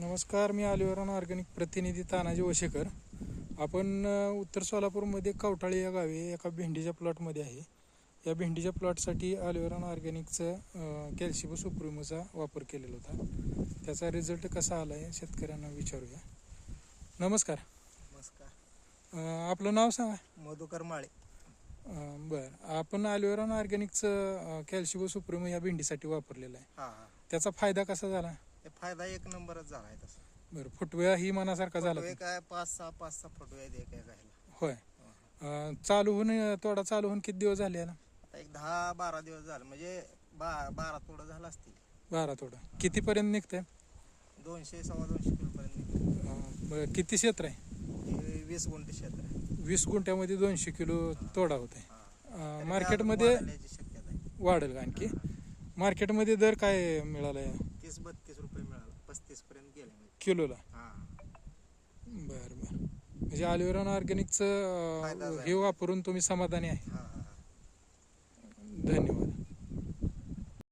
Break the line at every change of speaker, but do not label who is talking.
नमस्कार मी आलिवरण ऑर्गॅनिक प्रतिनिधी तानाजी वशेकर. आपण उत्तर सोलापूरमध्ये कवटाळी या गावी एका भेंडीच्या प्लॉटमध्ये आहे. या भेंडीच्या प्लॉटसाठी आलिवरण ऑर्गॅनिकचं कॅल्शियम सुप्रिमोचा वापर केलेला होता. त्याचा रिझल्ट कसा आला आहे शेतकऱ्यांना विचारूया. नमस्कार.
नमस्कार.
आपलं नाव सांगा.
मधुकर माळे.
बरं. आपण आलिवरण ऑर्गॅनिकचं कॅल्शियम सुप्रिमो या भेंडीसाठी वापरलेलं आहे. त्याचा फायदा कसा झाला?
हे फायदा एक नंबरच झाला आहे तसा.
बरं फुटव्या ही मनासारखा झाला
फुटवे? काय पाच सहा पाच सहा फुटवे आहेत एका गायला
होय. अ, चालू होऊन तोडा चालू होऊन किती दिवस झाले याला?
आता एक दहा बारा दिवस झाले. म्हणजे बा बारा तोडं झालं असतील.
बारा तोडा. कितीपर्यंत निघतंय?
दोनशे सव्वा दोनशे किलोपर्यंत निघतं.
अ, बरं, किती क्षेत्र आहे?
हे वीस गुंठे क्षेत्र आहे.
वीस गुंठ्यामध्ये दोनशे किलो तोडा होते
हा. तरी बी
मार्केटमध्ये
वाढण्याची शक्यता आहे.
वाढेल का आणखी? मार्केटमध्ये दर काय मिळाला आहे
तीस बत्तीस रुपये मिळाला. पस्तीस पर्यंत गेले म्हणजे.
किलोला?
हा.
बरं बरं. म्हणजे अलिव्हरॉन ऑर्गॅनिकचं. हे वापरून तुम्ही समाधानी आहे.
हा.